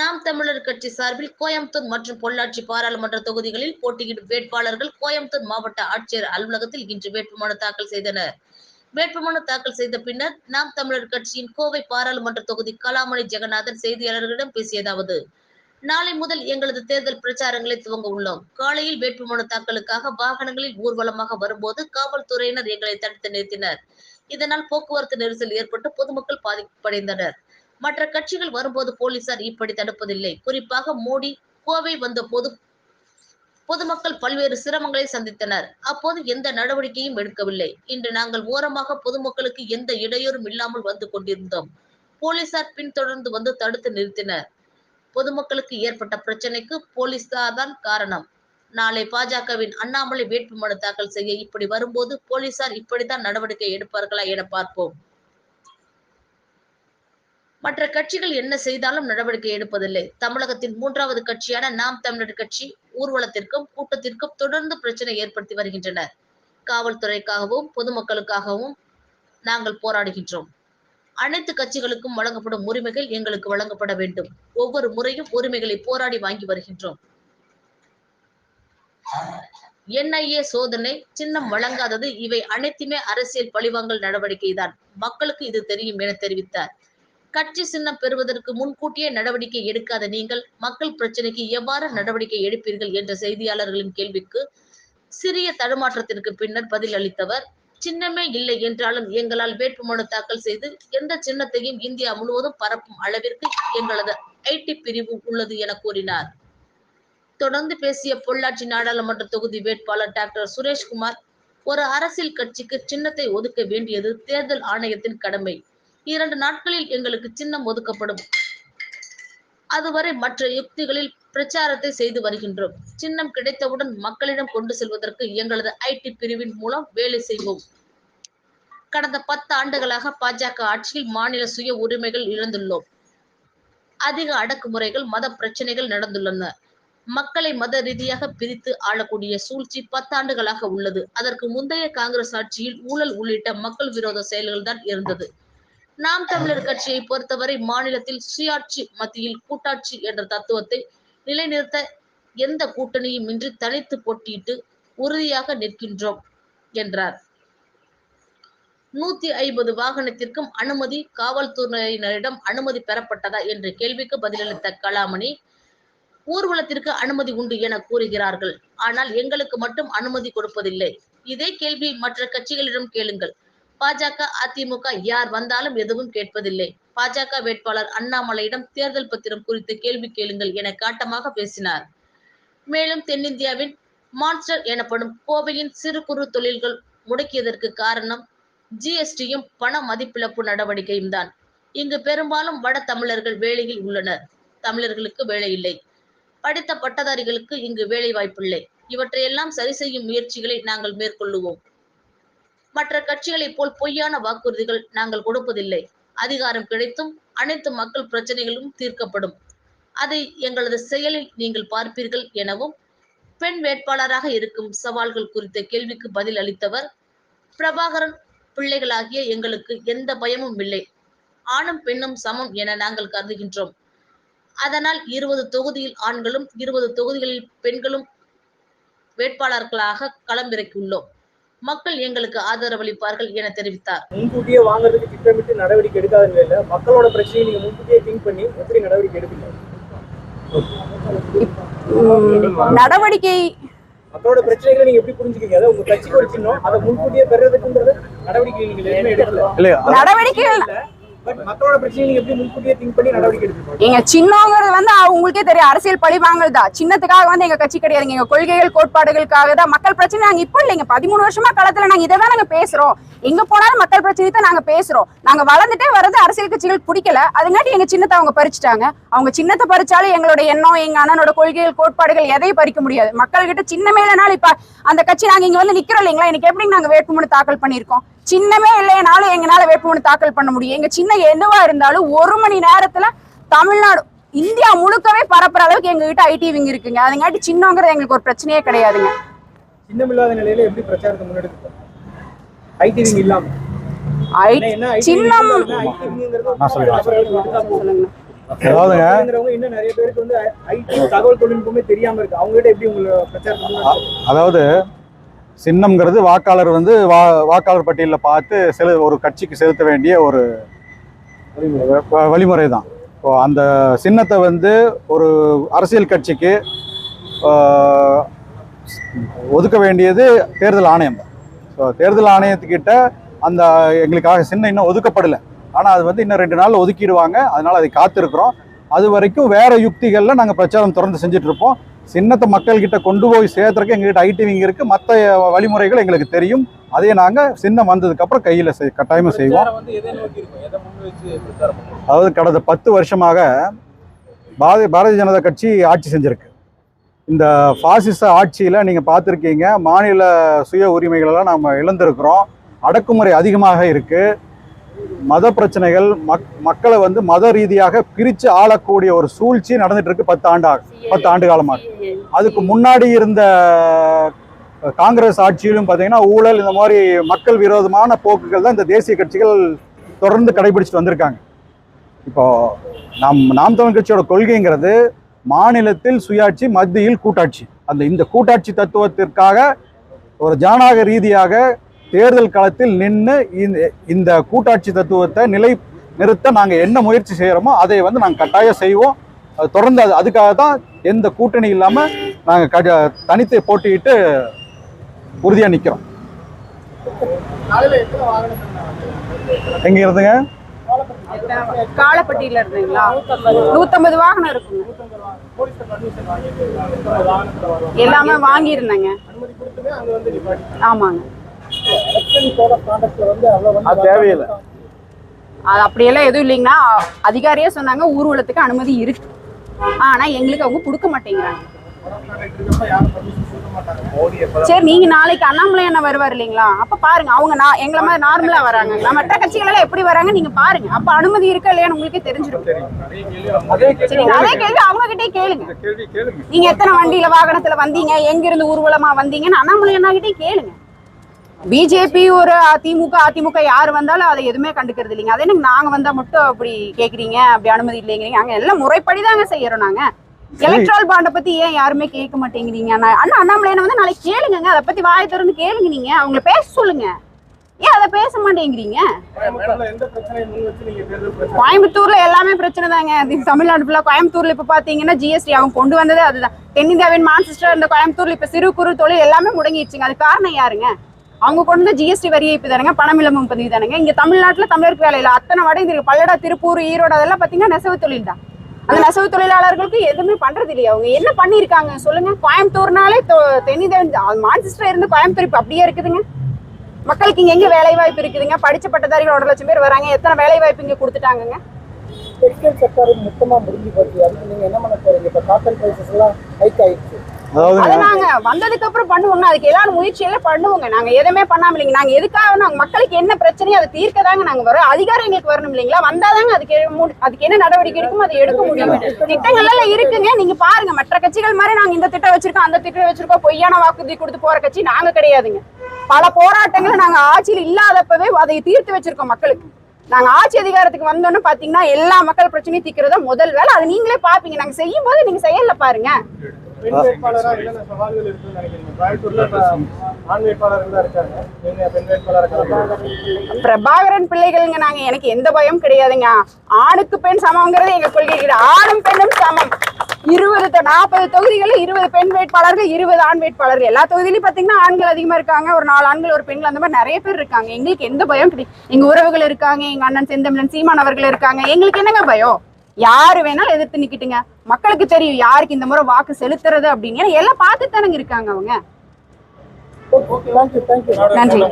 நாம் தமிழர் கட்சி சார்பில் கோயம்புத்தூர் மற்றும் பொள்ளாச்சி பாராளுமன்ற தொகுதிகளில் போட்டியிடும் வேட்பாளர்கள் கோயம்புத்தூர் மாவட்ட ஆட்சியர் அலுவலகத்தில் இன்று வேட்புமனு தாக்கல் செய்தனர். வேட்புமனு தாக்கல் செய்த பின்னர் நாம் தமிழர் கட்சியின் கோவை பாராளுமன்ற தொகுதி கலாமணி ஜெகநாதன் செய்தியாளர்களிடம் பேசியதாவது நாளை முதல் எங்களது தேர்தல் பிரச்சாரங்களை துவங்க உள்ளோம். காலையில் வேட்புமனு தாக்கலுக்காக வாகனங்களில் ஊர்வலமாக வரும்போது காவல்துறையினர் எங்களை தடுத்து நிறுத்தினர். இதனால் போக்குவரத்து நெரிசல் ஏற்பட்டு பொதுமக்கள் பாதிப்படைந்தனர். மற்ற கட்சிகள் வரும்போது போலீசார் இப்படி தடுப்பதில்லை. குறிப்பாக மோடி கோவை வந்த போது பொதுமக்கள் பல்வேறு சிரமங்களை சந்தித்தனர். அப்போது எந்த நடவடிக்கையும் எடுக்கவில்லை. இன்று நாங்கள் ஓரமாக பொதுமக்களுக்கு எந்த இடையூறும் இல்லாமல் வந்து கொண்டிருந்தோம். போலீசார் பின்தொடர்ந்து வந்து தடுத்து நிறுத்தினர். பொதுமக்களுக்கு ஏற்பட்ட பிரச்சனைக்கு போலீசார் தான் காரணம். நாளை பாஜகவின் அண்ணாமலை வேட்புமனு தாக்கல் செய்ய இப்படி வரும்போது போலீசார் இப்படித்தான் நடவடிக்கை எடுப்பார்களா என பார்ப்போம். மற்ற கட்சிகள் என்ன செய்தாலும் நடவடிக்கை எடுப்பதில்லை. தமிழகத்தின் மூன்றாவது கட்சியான நாம் தமிழர் கட்சி ஊர்வலத்திற்கும் கூட்டத்திற்கும் தொடர்ந்து பிரச்சனை ஏற்படுத்தி வருகின்றனர். காவல்துறைக்காகவும் பொதுமக்களுக்காகவும் நாங்கள் போராடுகின்றோம். அனைத்து கட்சிகளுக்கும் வழங்கப்படும் உரிமைகள் எங்களுக்கு வழங்கப்பட வேண்டும். ஒவ்வொரு முறையும் உரிமைகளை போராடி வாங்கி வருகின்றோம். என்ஐஏ சோதனை சின்னம் வழங்காதது இவை அனைத்துமே அரசியல் பழிவாங்கல் நடவடிக்கை தான் மக்களுக்கு இது தெரியும் என தெரிவித்தார். கட்சி சின்னம் பெறுவதற்கு முன்கூட்டியே நடவடிக்கை எடுக்காத நீங்கள் மக்கள் பிரச்சனைக்கு எவ்வாறு நடவடிக்கை எடுப்பீர்கள் என்ற செய்தியாளர்களின் கேள்விக்கு சிறிய தடுமாற்றத்திற்கு பின்னர் பதில் அளித்தவர் சின்னமே இல்லை என்றாலும் எங்களால் வேட்புமனு தாக்கல் செய்து எந்த சின்னத்தையும் இந்தியா முழுவதும் பரப்பும் அளவிற்கு எங்களது ஐடி பிரிவு உள்ளது என கூறினார். தொடர்ந்து பேசிய பொள்ளாச்சி நாடாளுமன்ற தொகுதி வேட்பாளர் டாக்டர் சுரேஷ்குமார் ஒரு அரசியல் கட்சிக்கு சின்னத்தை ஒதுக்க வேண்டியது தேர்தல் ஆணையத்தின் கடமை. இரண்டு நாட்களில் எங்களுக்கு சின்னம் ஒதுக்கப்படும். அதுவரை மற்ற யுக்திகளில் பிரச்சாரத்தை செய்து வருகின்றோம். சின்னம் கிடைத்தவுடன் மக்களிடம் கொண்டு செல்வதற்கு எங்களது ஐடி பிரிவின் மூலம் வேலை செய்வோம். கடந்த பத்து ஆண்டுகளாக பாஜக ஆட்சியில் மாநில சுய உரிமைகள் இழந்துள்ளோம். அதிக அடக்குமுறைகள் மத பிரச்சனைகள் நடந்துள்ளன. மக்களை மத ரீதியாக பிரித்து ஆளக்கூடிய சூழ்ச்சி பத்தாண்டுகளாக உள்ளது. அதற்கு முந்தைய காங்கிரஸ் ஆட்சியில் ஊழல் உள்ளிட்ட மக்கள் விரோத செயல்கள் தான் இருந்தது. நாம் தமிழர் கட்சியை பொறுத்தவரை மாநிலத்தில் சுயாட்சி மத்தியில் கூட்டாட்சி என்ற தத்துவத்தை நிலைநிறுத்த எந்த கூட்டணியும் இன்றி தனித்து போட்டியிட்டு உறுதியாக நிற்கின்றோம் என்றார். நூத்தி ஐம்பது வாகனத்திற்கும் அனுமதி காவல்துறையினரிடம் அனுமதி பெறப்பட்டதா என்ற கேள்விக்கு பதிலளித்த கலாமணி ஊர்வலத்திற்கு அனுமதி உண்டு என கூறுகிறார்கள். ஆனால் எங்களுக்கு மட்டும் அனுமதி கொடுப்பதில்லை. இதே கேள்வி மற்ற கட்சிகளிடம் கேளுங்கள். பாஜக அதிமுக யார் வந்தாலும் எதுவும் கேட்பதில்லை. பாஜக வேட்பாளர் அண்ணாமலையிடம் தேர்தல் பத்திரம் குறித்து கேள்வி கேளுங்கள் என காட்டமாக பேசினார். மேலும் தென்னிந்தியாவின் மான்ஸ்டர் எனப்படும் கோவையின் சிறு குறு தொழில்கள் முடக்கியதற்கு காரணம் ஜிஎஸ்டியும் பண மதிப்பிழப்பு நடவடிக்கையும் தான் இங்கு பெரும்பாலும் வட தமிழர்கள் வேலையில் உள்ளனர். தமிழர்களுக்கு வேலை இல்லை. படித்த பட்டதாரிகளுக்கு இங்கு வேலை வாய்ப்பில்லை. இவற்றையெல்லாம் சரி செய்யும் முயற்சிகளை நாங்கள் மேற்கொள்ளுவோம். மற்ற கட்சிகளைப் போல் பொய்யான வாக்குறுதிகள் நாங்கள் கொடுப்பதில்லை. அதிகாரம் கிடைத்தும் அனைத்து மக்கள் பிரச்சனைகளும் தீர்க்கப்படும். அதை எங்களது செயலில் நீங்கள் பார்ப்பீர்கள் எனவும் பெண் வேட்பாளராக இருக்கும் சவால்கள் குறித்த கேள்விக்கு பதில் அளித்தவர் பிரபாகரன் பிள்ளைகளாகிய எங்களுக்கு எந்த பயமும் இல்லை. ஆணும் பெண்ணும் சமம் என நாங்கள் கருதுகின்றோம். அதனால் இருபது தொகுதியில் ஆண்களும் இருபது தொகுதிகளில் பெண்களும் வேட்பாளர்களாக களமிறக்கியுள்ளோம். மக்கள் எங்களுக்கு ஆதரவளிப்பார்கள் என தெரிவித்தார். முன்கூட்டியே வாங்குறதுக்கு திட்டமிட்டு நடவடிக்கை எடுக்காத நிலையில மக்களோட பிரச்சனையை நீங்க முன்கூட்டியே திங்க் பண்ணி எப்படி நடவடிக்கை எடுப்பீங்க. நடவடிக்கை. மக்களோட பிரச்சனைகளை நீங்க எப்படி புரிஞ்சுக்கீங்க அதாவது உங்க கட்சிக்கு ஒரு சின்னம் அதை முன்கூட்டியே பெறதுக்குன்றது நடவடிக்கை நீங்க நடவடிக்கை எங்க சின்னங்கிறது வந்து அவங்களுக்கே தெரியும். அரசியல் பழிவாங்கல் தான். சின்னத்துக்காக வந்து எங்க கட்சி கிடையாதுங்க எங்க கொள்கைகள் கோட்பாடுகளுக்காக தான். மக்கள் பிரச்சனை நாங்க இப்போ இல்லைங்க. பதிமூணு வருஷமா களத்துல நாங்க இதை தான் நாங்க பேசுறோம். எங்க போனாலும் மக்கள் பிரச்சனை தான் நாங்க பேசுறோம். நாங்க வளர்ந்துட்டே வர்றது அரசியல் கட்சிகள் பிடிக்கல. அதுங்காட்டி எங்க சின்னத்தை அவங்க பறிச்சுட்டாங்க. அவங்க சின்னத்தை பறிச்சாலும் எங்களோட எண்ணம் எங்க அண்ணனோட கொள்கைகள் கோட்பாடுகள் எதையும் பறிக்க முடியாது. மக்கள் கிட்ட சின்னமே இல்லைனாலும் இப்ப அந்த கட்சி நாங்க இங்க வந்து நிக்கிறோம் இல்லைங்களா? எனக்கு எப்படி நாங்க வேட்புமனு தாக்கல் பண்ணியிருக்கோம்? சின்னமே இல்லைனாலும் எங்களால வேட்புமனு தாக்கல் பண்ண முடியும். எங்க சின்ன என்னவா இருந்தாலும் ஒரு மணி நேரத்துல தமிழ்நாடு இந்தியா முழுக்கவே பரப்புற அளவுக்கு எங்க கிட்ட ஐடி விங் இருக்குங்க. அதுங்காட்டி சின்னங்கிறது எங்களுக்கு ஒரு பிரச்சனையே கிடையாதுங்க. சின்னமில்லாத நிலையில எப்படி பிரச்சாரத்தை முன்னெடுத்து ஐடி விங் இல்லாம. சின்னம். அதாவதுங்க இன்னும் நிறைய பேருக்கு வந்து ஐடி தகவல் தொழில்நுட்பமே தெரியாம இருக்கு. அவங்க கிட்ட எப்படி உங்களை பிரச்சாரம் அதாவது சின்னம்ங்கிறது வாக்காளர் வந்து வா வாக்காளர் பட்டியலில் பார்த்து செலு ஒரு கட்சிக்கு செலுத்த வேண்டிய ஒரு வ- வழிமுறை தான். இப்போ அந்த சின்னத்தை வந்து ஒரு அரசியல் கட்சிக்கு ஒதுக்க வேண்டியது தேர்தல் ஆணையம். தான் தேர்தல் ஆணையத்துக்கிட்ட அந்த எங்களுக்காக சின்னம் இன்னும் ஒதுக்கப்படலை. ஆனால் அது வந்து இன்னும் ரெண்டு நாள் ஒதுக்கிடுவாங்க. அதனால் அதை காத்திருக்கிறோம். அது வரைக்கும் வேற யுக்திகளில் நாங்கள் பிரச்சாரம் தொடர்ந்து செஞ்சுட்டு இருப்போம் சின்னத்தை மக்கள்கிட்ட கொண்டு போய் சேர்த்துறதுக்கு எங்ககிட்ட ஐடி விங் இருக்கு. மற்ற வழிமுறைகள் எங்களுக்கு தெரியும். அதையே நாங்கள் சின்னம் வந்ததுக்கு அப்புறம் கையில் செய் கட்டாயமாக செய்வோம். அதாவது கடந்த பத்து வருஷமாக பாரதிய ஜனதா கட்சி ஆட்சி செஞ்சிருக்கு. இந்த பாசிச ஆட்சியில் நீங்கள் பார்த்துருக்கீங்க மாநில சுய உரிமைகளெல்லாம் நம்ம இழந்திருக்கிறோம். அடக்குமுறை அதிகமாக இருக்குது மத பிரச்சனைகள் மக் மக்களை வந்து மத ரீதியாக பிரித்து ஆளக்கூடிய ஒரு சூழ்ச்சி நடந்துட்டு இருக்கு பத்து ஆண்டு பத்து ஆண்டு காலமாக அதுக்கு முன்னாடி இருந்த காங்கிரஸ் ஆட்சியிலும் பார்த்தீங்கன்னா ஊழல் இந்த மாதிரி மக்கள் விரோதமான போக்குகள் தான் இந்த தேசிய கட்சிகள் தொடர்ந்து கடைபிடிச்சிட்டு வந்திருக்காங்க. இப்போ நாம் நாம் தமிழ் கட்சியோட கொள்கைங்கிறது மாநிலத்தில் சுயாட்சி மத்தியில் கூட்டாட்சி. அந்த இந்த கூட்டாட்சி தத்துவத்திற்காக ஒரு ஜனநாயக ரீதியாக தேர்தல் களத்தில் நின்று இந்த இந்த கூட்டாட்சி தத்துவத்தை நிலை நிறுத்த நாங்கள் என்ன முயற்சி செய்கிறோமோ அதை வந்து நாங்கள் கட்டாயம் செய்வோம். அது தொடர்ந்து அது அதுக்காக தான் எந்த கூட்டணி இல்லாமல் நாங்கள் க தனித்து போட்டியிட்டு உறுதியாக நிற்கிறோம் எங்கே இருந்துங்க? காலப்பட்டியில இருந்தீங்களா? நூத்தம்பது வாகனம் இருக்குங்க எல்லாமே வாங்கி இருந்தாங்க ஆமாங்க தேவையில்லை. அது அப்படியெல்லாம் எதுவும் இல்லைங்கன்னா அதிகாரியே சொன்னாங்க ஊர்வலத்துக்கு அனுமதி இருக்கு. ஆனா எங்களுக்கு அவங்க கொடுக்க மாட்டேங்கிறாங்க. சரி நீங்க நாளைக்கு அண்ணாமலை அண்ணா வருவார் இல்லைங்களா? அப்ப பாருங்க அவங்க நான் எங்களை மாதிரி நார்மலா வராங்க. மற்ற கட்சிகள் எல்லாம் எப்படி வராங்க நீங்க பாருங்க. அப்ப அனுமதி இருக்கா இல்லையான்னு உங்களுக்கே தெரிஞ்சிடும். அதே கேள்வி கேள்வி அவங்க கிட்டே கேளுங்க. நீங்க எத்தனை வண்டியில வாகனத்துல வந்தீங்க? எங்க இருந்து ஊர்வலமா வந்தீங்கன்னு அண்ணாமலை அண்ணா கிட்டே கேளுங்க பிஜேபி ஒரு அதிமுக அதிமுக யார் வந்தாலும் அதை எதுவுமே கண்டுக்கிறது இல்லைங்க. அதே எனக்கு நாங்க வந்தா மட்டும் அப்படி கேக்குறீங்க? அப்படி அனுமதி இல்லைங்கிறீங்க. அங்க எல்லாம் முறைப்படி தாங்க செய்யறோம் நாங்க. எலக்ட்ரால் பாண்டை பத்தி ஏன் யாருமே கேட்க மாட்டேங்கிறீங்க? அண்ணா அண்ணாமலையான வந்து நாளைக்கு கேளுங்க அதை பத்தி வாயை திறந்து கேளுங்க நீங்க. அவங்கள பேச சொல்லுங்க. ஏன் அதை பேச மாட்டேங்கிறீங்க? கோயம்புத்தூர்ல எல்லாமே பிரச்சனை தாங்க. தமிழ்நாடு ஃபுல்லா கோயம்புத்தூர்ல இப்ப பாத்தீங்கன்னா ஜிஎஸ்டி அவங்க கொண்டு வந்ததே அதுதான். தென்னிந்தியாவின் மான்செஸ்டர் இந்த கோயம்புத்தூர்ல இப்ப சிறு குறு தொழில் எல்லாமே முடங்கிடுச்சுங்க. அது காரணம் யாருங்க? அவங்க கொண்டு வந்த ஜிஎஸ்டி வரி ஏய்ப்பு தானுங்க பணமிலமும் பதிவு தானுங்க. இங்க தமிழ்நாட்டுல தமிழருக்கு வேலையில அத்தனை வடை இருக்கு. பல்லடா திருப்பூர் ஈரோடு அதெல்லாம் பாத்தீங்கன்னா நெசவு தொழில் தான். அந்த நெசவு தொழிலாளர்களுக்கு எதுவுமே பண்றது இல்லையா. அவங்க என்ன பண்ணிருக்காங்க சொல்லுங்க. கோயம்புத்தூர்னாலே தொ- மான்செஸ்டர் இருந்து கோயம்புத்தூர் இப்ப அப்படியே இருக்குதுங்க. மக்களுக்கு இங்க எங்க வேலை வாய்ப்பு இருக்குதுங்க? படிச்ச பட்டதாரிகள் ஒரு லட்சம் பேர் வராங்க. எத்தனை வேலை வாய்ப்பு இங்க கொடுத்துட்டாங்கங்க? டெக்ஸ்டைல் செக்டர் மொத்தமா முடிஞ்சு போச்சு. அதுக்கு நீங்க என்ன பண்ண போறீங்க? இப்ப காட்டன் பிரைசஸ் எல்லாம் ஹைக் ஆயிடுச்சு. அதை அதாவதுங்க நாங்க வந்ததுக்கு அப்புறம் பண்ணுவோங்க அதுக்கு எல்லாரும் முயற்சி எல்லாம் பண்ணுவோங்க. நாங்க எதுவுமே பண்ணாம இல்லைங்க நாங்க எதுக்காக நாங்க மக்களுக்கு என்ன பிரச்சனையோ அதை தீர்க்க தாங்க நாங்க வரோம். அதிகாரம் எங்களுக்கு வரணும் இல்லைங்களா? வந்தாதாங்க அதுக்கு அதுக்கு என்ன நடவடிக்கை எடுக்குமோ அதை எடுக்க முடியும். திட்டங்கள் எல்லாம் இருக்குங்க. நீங்க பாருங்க. மற்ற கட்சிகள் மாதிரி நாங்க இந்த திட்டம் வச்சிருக்கோம் அந்த திட்டம் வச்சிருக்கோம். பொய்யான வாக்குறுதி கொடுத்து போற கட்சி நாங்க கிடையாதுங்க. பல போராட்டங்களை நாங்க ஆட்சியில் இல்லாதப்பவே அதை தீர்த்து வச்சிருக்கோம் மக்களுக்கு. நாங்க ஆட்சி அதிகாரத்துக்கு வந்தோன்னு பாத்தீங்கன்னா எல்லா மக்கள் பிரச்சனையும் தீர்க்கிறதா முதல் வேலை. அது நீங்களே பாப்பீங்க. நாங்க செய்யும் போது நீங்க செயல்ல பாருங்க. பிரபாகரன் பிள்ளைகள்ங்க நாங்க எனக்கு எந்த பயம் கிடையாதுங்க. ஆணுக்கு பெண் சமம்ங்கிறது எங்க கொள்கை ஆணும் பெண்ணும் சமம். இருபது நாற்பது தொகுதிகளில் இருபது பெண் வேட்பாளர்கள் இருபது ஆண் வேட்பாளர்கள். எல்லா தொகுதியிலும் பாத்தீங்கன்னா ஆண்கள் அதிகமா இருக்காங்க. ஒரு நாலு ஆண்கள் ஒரு பெண்கள் அந்த மாதிரி நிறைய பேர் இருக்காங்க. எங்களுக்கு எந்த பயம் கிடையாது எங்க உறவுகள் இருக்காங்க எங்க அண்ணன் செந்தமிழன் சீமான் அவர்கள் இருக்காங்க. எங்களுக்கு என்னங்க பயம்? யாரு வேணாலும் எதிர்த்து நிக்கிட்டுங்க. மக்களுக்கு தெரியும் யாருக்கு இந்த முறை வாக்கு செலுத்துறது அப்படின்னு. எல்லாம் பார்த்துட்டு தானங்க இருக்காங்க அவங்க. நன்றி.